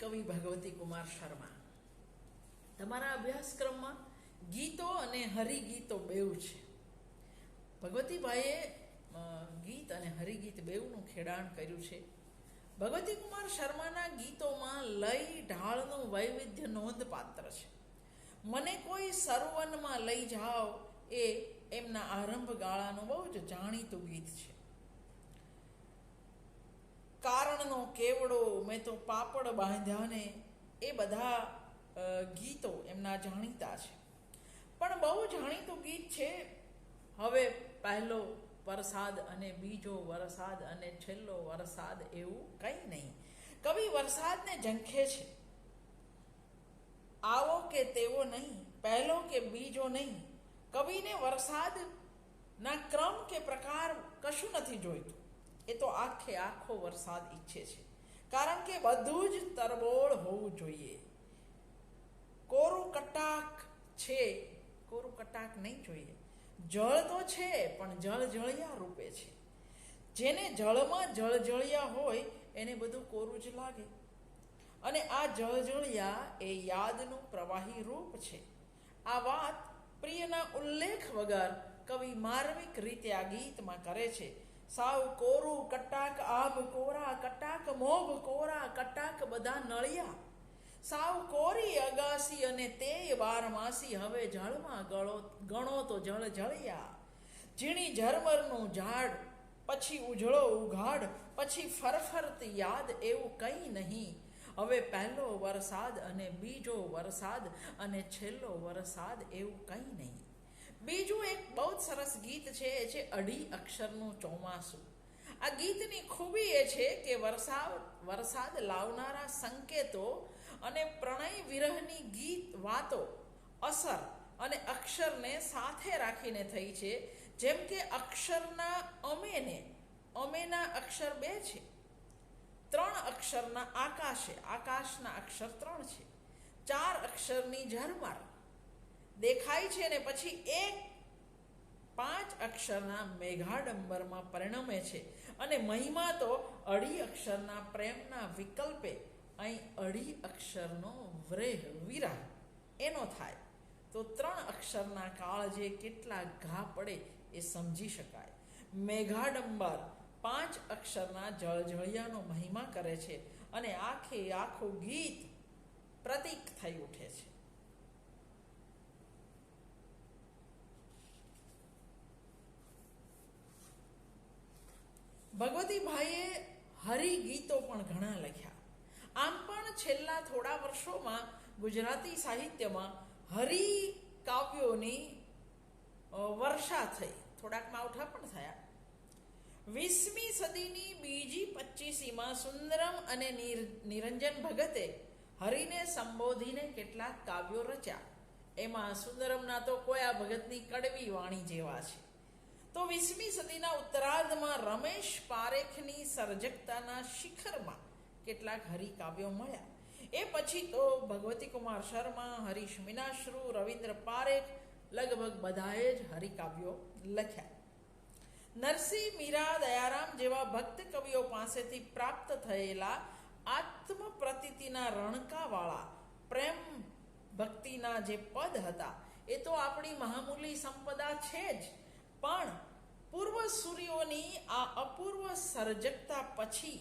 કવિ ભગવતી કુમાર શર્મા. તમારા અભ્યાસક્રમમાં ગીતો અને હરિગીતો બેઉ છે. ભગવતીભાઈએ ગીત અને હરિગીત બેવનું ખેડાણ કર્યું છે. ભગવતી કુમાર શર્માના ગીતોમાં લય, ઢાળનું વૈવિધ્ય નોંધપાત્ર છે. મને કોઈ સરોવનમાં લઈ જાઓ એ એમના આરંભ ગાળાનું બહુ જ જાણીતું ગીત છે. કારણનો કેવડો મેં તો પાપડ બાંધ્યાને એ બધા ગીતો એમના જાણીતા છે. પણ બહુ જાણીતું ગીત છે, હવે પહેલો વરસાદ અને બીજો વરસાદ અને છેલ્લો વરસાદ એવું કંઈ નહીં. કવિ વરસાદને ઝંખે છે. આવો કે તેવો નહીં, પહેલો કે બીજો નહીં. કવિને વરસાદના ક્રમ કે પ્રકાર કશું નથી જોઈતું. એ તો આખે આખો વરસાદ ઈચ્છે છે. કારણ કે બધું જ તરબોળ હોવું જોઈએ. કોરું કટાક છે, કોરું કટાક નહીં જોઈએ. જળ તો છે, પણ જળ જળિયા રૂપે છે. જેને જળમાં જળજળિયા હોય, એને બધું કોરું જ લાગે. અને આ જળજળિયા એ યાદનું પ્રવાહી રૂપ છે. આ વાત પ્રિયના ઉલ્લેખ વગર કવિ માર્મિક રીતે આ ગીતમાં કરે છે. સાવ કોરું, કટાક આભ કોરા, કટાક મોભ કોરા, કટાક બધા નળિયા. સાવ કોરી અગાસી અને તે બારમાસી હવે જળમાં ગળો, ગણો તો જળ જળિયા. ઝીણી ઝરમરનું ઝાડ, પછી ઉજળો ઉઘાડ, પછી ફરફરતી યાદ એવું કંઈ નહીં. હવે પહેલો વરસાદ અને બીજો વરસાદ અને છેલ્લો વરસાદ એવું કંઈ નહીં. બીજું એક બહુ જ સરસ ગીત છે, એ છે અઢી અક્ષરનું ચોમાસું. આ ગીતની ખૂબી એ છે કે વરસાદ વરસાદ લાવનારા સંકેતો અને પ્રણય વિરહની ગીત વાતો અસર અને અક્ષરને સાથે રાખીને થઈ છે, જેમ કે અક્ષરના અમેને, અમેના અક્ષર બે છે. ત્રણ અક્ષરના આકાશે, આકાશના અક્ષર ત્રણ છે. ચાર અક્ષરની ઝરમર દેખાય છે ને પછી એક પાંચ અક્ષરના મેઘાડંબરમાં પરિણમે છે. અને મહિમા તો અઢી અક્ષરના પ્રેમના વિકલ્પે અહીં અઢી અક્ષરનો વ્રેહ, વિરાહ એનો થાય. તો ત્રણ અક્ષરના કાળજે કેટલા ઘા પડે એ સમજી શકાય. મેઘાડંબર પાંચ અક્ષરના જળજળિયાનો મહિમા કરે છે અને આખે આખું ગીત પ્રતીક થઈ ઉઠે છે. ભગવતીભાઈએ હરિગીતો પણ ઘણા લખ્યા. આમ પણ છેલ્લા થોડા વર્ષોમાં ગુજરાતી સાહિત્યમાં હરિ કાવ્યોની વર્ષા થઈ. થોડાક માવઠા પણ થયા. વીસમી સદીની બીજી પચીસીમાં સુંદરમ અને નિરંજન ભગતે હરિને સંબોધીને કેટલાક કાવ્યો રચ્યા. એમાં સુંદરમના તો કોયા ભગતની કડવી વાણી જેવા છે. તો વીસમી સદીના ઉત્તરાર્ધમાં રમેશ પારેખની સર્જકતાના શિખરમાં કેટલાક હરિકાવ્યો મળ્યા. એ પછી તો ભગવતી કુમાર શર્મા, હરીશ મીનાશ્રુ, રવિન્દ્ર પારેખ લગભગ બધાએ જ હરિકાવ્યો લખ્યા. નરસિંહ મીરા દયારામ જેવા ભક્ત કવિઓ પાસેથી પ્રાપ્ત થયેલા આત્મ પ્રતીતિના રણકાવાળા પ્રેમ ભક્તિના જે પદ હતા, એ તો આપણી મહામૂલી સંપદા છે જ. પણ પૂર્વ સૂર્યોની આ અપૂર્વ સર્જકતા પછી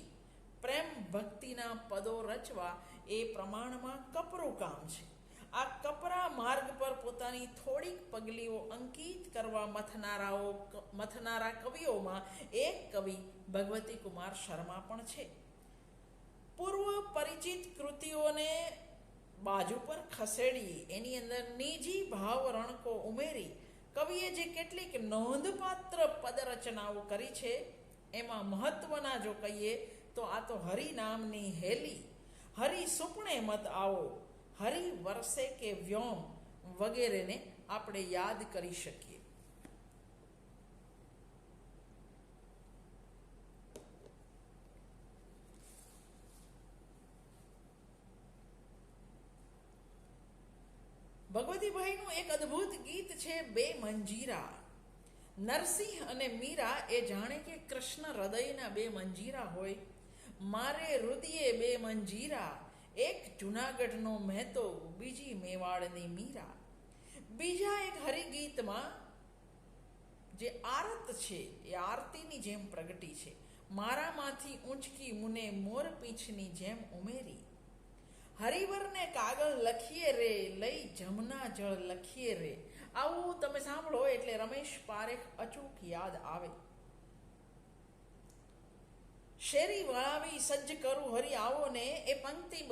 પ્રેમ ભક્તિના પદો રચવા એ પ્રમાણમાં કપરું કામ છે. આ કપરા માર્ગ પર પોતાની થોડીક પગલીઓ અંકિત કરવા મથનારાઓ મથનારા કવિઓમાં એક કવિ ભગવતી કુમાર શર્મા પણ છે. પૂર્વ પરિચિત કૃતિઓને બાજુ પર ખસેડી, એની અંદર નિજી ભાવ રણકો ઉમેરી કવિએ જે કેટલીક નોંધપાત્ર પદરચનાઓ કરી છે, એમાં મહત્વના જો કહીએ, તો આ તો હરિ નામની હેલી. હરિ સુપણે મત આવો, હરિ વરસે કે વ્યોમ વગેરેને આપણે યાદ કરી શકીએ. ભગવતીભાઈનું એક અદ્ભુત ગીત છે બે મંજીરા. નરસિંહ અને મીરા એ જાણે કે કૃષ્ણ હૃદયના બે મંજીરા હોય. મારે હૃદયે બે મંજીરા, એક જુનાગઢનો મહેતો, બીજી મેવાડની મીરા. બીજા એક હરિગીતમાં જે આરત છે, એ આરતીની જેમ પ્રગટી છે. મારામાંથી ઊંચકી મુને મોર પીંછની જેમ ઉમેરી. હરિવરને કાગળ લખીએ રે, લઈ જમના જળ લખીએ રે. આવું તમે સાંભળો એટલે રમેશ પારેખ અચૂક યાદ આવે. શેરી વળાવી સજ્જ કરું હરી આવો ને, એ પંક્તિ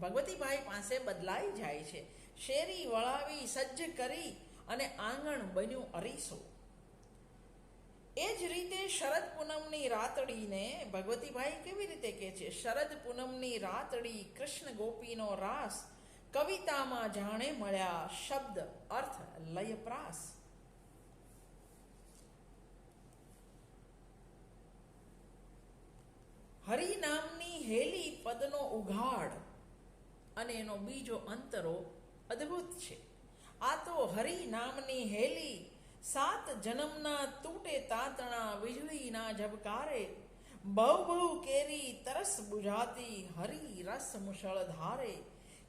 ભગવતીભાઈ પાસે બદલાઈ જાય છે. શેરી વળાવી સજ્જ કરી અને આંગણ બન્યું અરીસો. એ જ રીતે શરદ પૂનમની રાતડીને ભગવતીભાઈ કેવી રીતે કહે છે? શરદ પૂનમની રાતડી કૃષ્ણ ગોપીનો રાસ કવિતામાં જાણે મળ્યા શબ્દ, અર્થ લયપ્રાસ હરિ નામની હેલી પદનો ઉઘાડ અને એનો બીજો અંતરો અદ્ભુત છે. આ તો હરિનામની હેલી સાત જન્મના તૂટે તાતણા વીજળીના ઝબકારે, બહુ બહુ કેરી તરસ બુઝાતી હરી રસ મુશળ ધારે,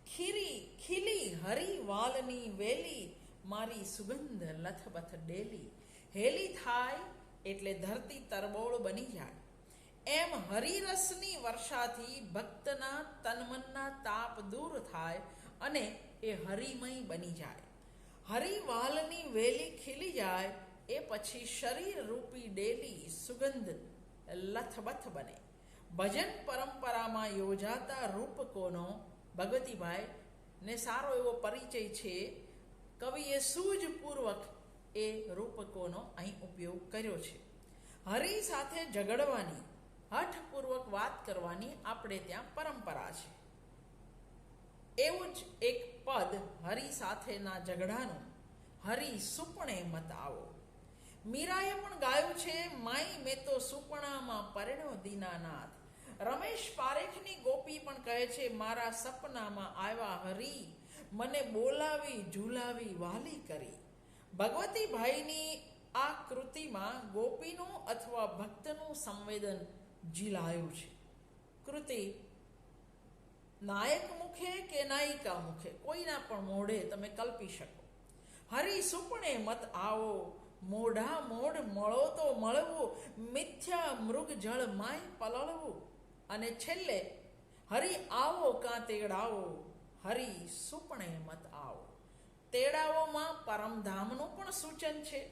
ખીરી ખીલી હરી વાલની વેલી, મારી સુગંધ લથબથ ડેલી. હેલી થાય એટલે ધરતી તરબોળ બની જાય. એમ હરિરસની વર્ષાથી ભક્તના તનમનના તાપ દૂર થાય અને એ હરિમય બની જાય. હરિવાલની વેલી ખીલી જાય, એ પછી શરીર રૂપી ડેલી સુગંધ લથબથ બને. ભજન પરંપરામાં યોજાતા રૂપકોનો ભગવતીભાઈ ને સારો એવો પરિચય છે, કવિએ સૂઝપૂર્વક એ રૂપકોનો અહીં ઉપયોગ કર્યો છે. હરિ સાથે ઝઘડવાની, હઠપૂર્વક વાત કરવાની આપણે ત્યાં પરંપરા છે. એવું જ એક પદ હરિ સાથેના ઝઘડાનું હરિ સુપણે મત આવો. મીરાએ પણ ગાયું છે, માઈ, મેં તો સુપણામાં પરણ્યો દીનાનાથ. રમેશ પારેખની ગોપી પણ કહે છે, મારા સપનામાં આવ્યા હરી, મને બોલાવી ઝુલાવી વાલી કરી. ભગવતીભાઈની આ કૃતિમાં ગોપીનું અથવા ભક્તનું સંવેદન ઝીલાયું છે. કૃતિ નાયક મુખે કે નાયિકા મુખે? કોઈના પણ મોઢે તમે કલ્પી શકો. હરી સુપણે મત આવો, મોઢા મોઢ મળો તો મળવું, મિથ્યા મૃગ જળ માય પલળવું. અને છેલ્લે, હરી આવો કાં તેડાવો? હરી સુપણે મત આવો. તેડાવોમાં પરમધામનું પણ સૂચન છે.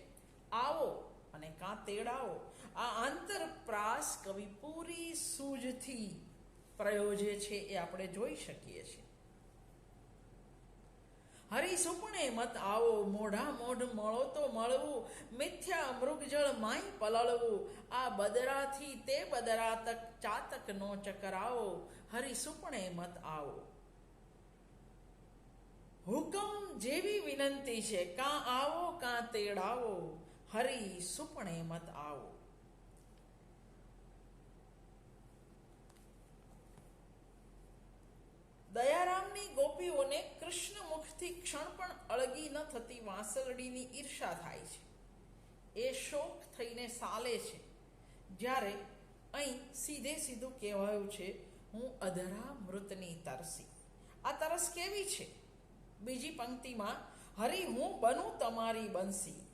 આવો અને કાં તેડાવો? આ આંતરપ્રાસ કવિ પૂરી સૂઝથી પ્રયોજે છે એ આપણે જોઈ શકીએ છીએ. હરી સુપણે મત આવો, મોઢા મોઢ મળો તો મળવું, મિથ્યા મૃગજળ માય પલળવું, આ બદરાથી તે બદરા તક ચાતક નો ચકરાવો, હરી સુપણે મત આવો. હુકમ જેવી વિનંતી છે, કાં આવો, કાં તેડાવો, હરી સુપણે મત આવો દયારામની ગોપીઓને કૃષ્ણ મુખથી ક્ષણ પણ અળગી ન થતી વાંસળડીની ઈર્ષા થાય છે. એ શોક થઈને સાલે છે. જ્યારે અહીં સીધે સીધું કહેવાયું છે, હું અધરા મૃતની તરસી. આ તરસ કેવી છે? બીજી પંક્તિમાં, હરી, હું બનું તમારી બનસી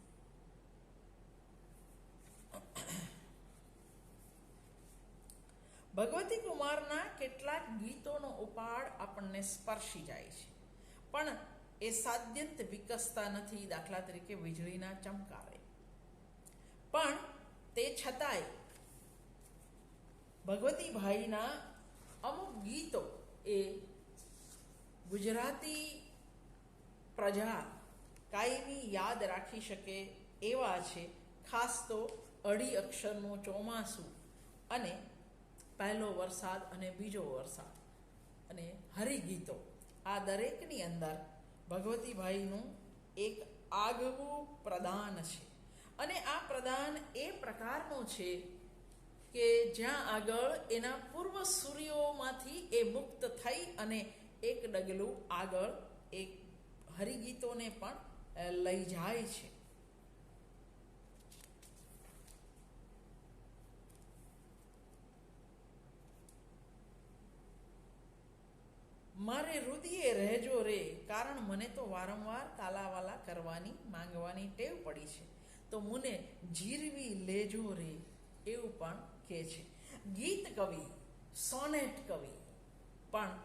ભગવતી કુમારના કેટલાક ગીતોનો ઉપાડ આપણને સ્પર્શી જાય છે. પણ એ સાદ્યંત વિકસતા નથી દાખલા તરીકે વીજળીના ચમકારે પણ તે છતાંય ભગવતીભાઈના અમુક ગીતો એ ગુજરાતી પ્રજા કાયમી યાદ રાખી શકે એવા છે, ખાસ તો અઢી અક્ષરનું ચોમાસું અને પહેલો વરસાદ અને બીજો વરસાદ અને હરિગીતો. આ દરેકની અંદર ભગવતીભાઈનું એક આગવું પ્રદાન છે. અને આ પ્રદાન એ પ્રકારનું છે કે જ્યાં આગળ એના પૂર્વ સૂર્યોમાંથી એ મુક્ત થઈ અને એક ડગલું આગળ એક હરિગીતોને પણ લઈ જાય છે. મારે રુદિયે રહેજો રે, કારણ મને તો વારંવાર તાલાવાલા કરવાની, માંગવાની ટેવ પડી છે. તો મને જીરવી લેજો રે, એવું પણ કહે છે. ગીત કવિ, સોનેટ કવિ, પણ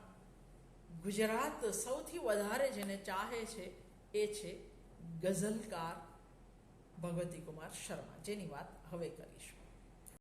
ગુજરાત સૌથી વધારે જેને ચાહે છે, એ છે ગઝલકાર ભગવતી કુમાર શર્મા. જેની વાત હવે કરીશું.